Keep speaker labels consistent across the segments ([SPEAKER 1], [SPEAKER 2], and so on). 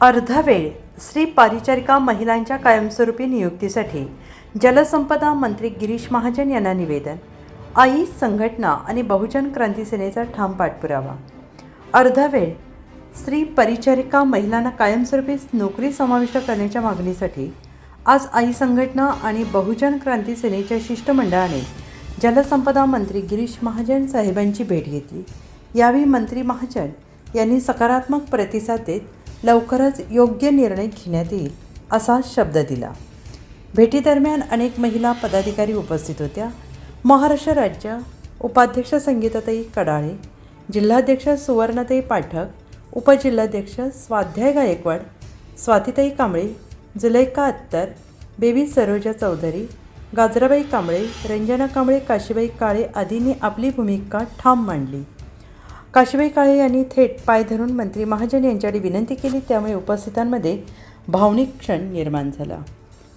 [SPEAKER 1] अर्धवेळ श्री परिचारिका महिलांच्या कायमस्वरूपी नियुक्तीसाठी जलसंपदा मंत्री गिरीश महाजन यांना निवेदन. आई संघटना आणि बहुजन क्रांती सेनेचा ठाम पाठपुरावा. अर्धवेळ स्त्री परिचारिका महिलांना कायमस्वरूपी नोकरी समाविष्ट करण्याच्या मागणीसाठी आज आई संघटना आणि बहुजन क्रांती सेनेच्या शिष्टमंडळाने जलसंपदा मंत्री गिरीश महाजन साहेबांची भेट घेतली. यावेळी मंत्री महाजन यांनी सकारात्मक प्रतिसाद देत लवकरच योग्य निर्णय घेण्यात येईल असा शब्द दिला. भेटीदरम्यान अनेक महिला पदाधिकारी उपस्थित होत्या. महाराष्ट्र राज्य उपाध्यक्ष संगीताताई कडाळे जिल्हाध्यक्ष सुवर्णताई पाठक उपजिल्हाध्यक्ष स्वाध्याय गायकवाड स्वातीताई कांबळे जुलैका अत्तर बेबी सरोजा चौधरी गाजराबाई कांबळे रंजना कांबळे काशीबाई काळे आदींनी आपली भूमिका ठाम मांडली. काशीबाई काळे यांनी थेट पाय धरून मंत्री महाजन यांच्याकडे विनंती केली त्यामुळे उपस्थितांमध्ये भावनिक क्षण निर्माण झाला.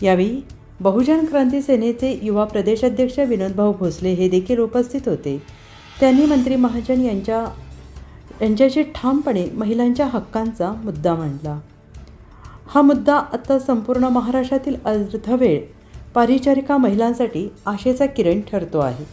[SPEAKER 1] यावेळी बहुजन क्रांती सेनेचे युवा प्रदेशाध्यक्ष विनोदभाऊ भोसले हे देखील उपस्थित होते. त्यांनी मंत्री महाजन यांच्या यांच्याशी ठामपणे महिलांच्या हक्कांचा मुद्दा मांडला. हा मुद्दा आता संपूर्ण महाराष्ट्रातील अर्धवेळ पारिचारिका महिलांसाठी आशेचा किरण ठरतो आहे.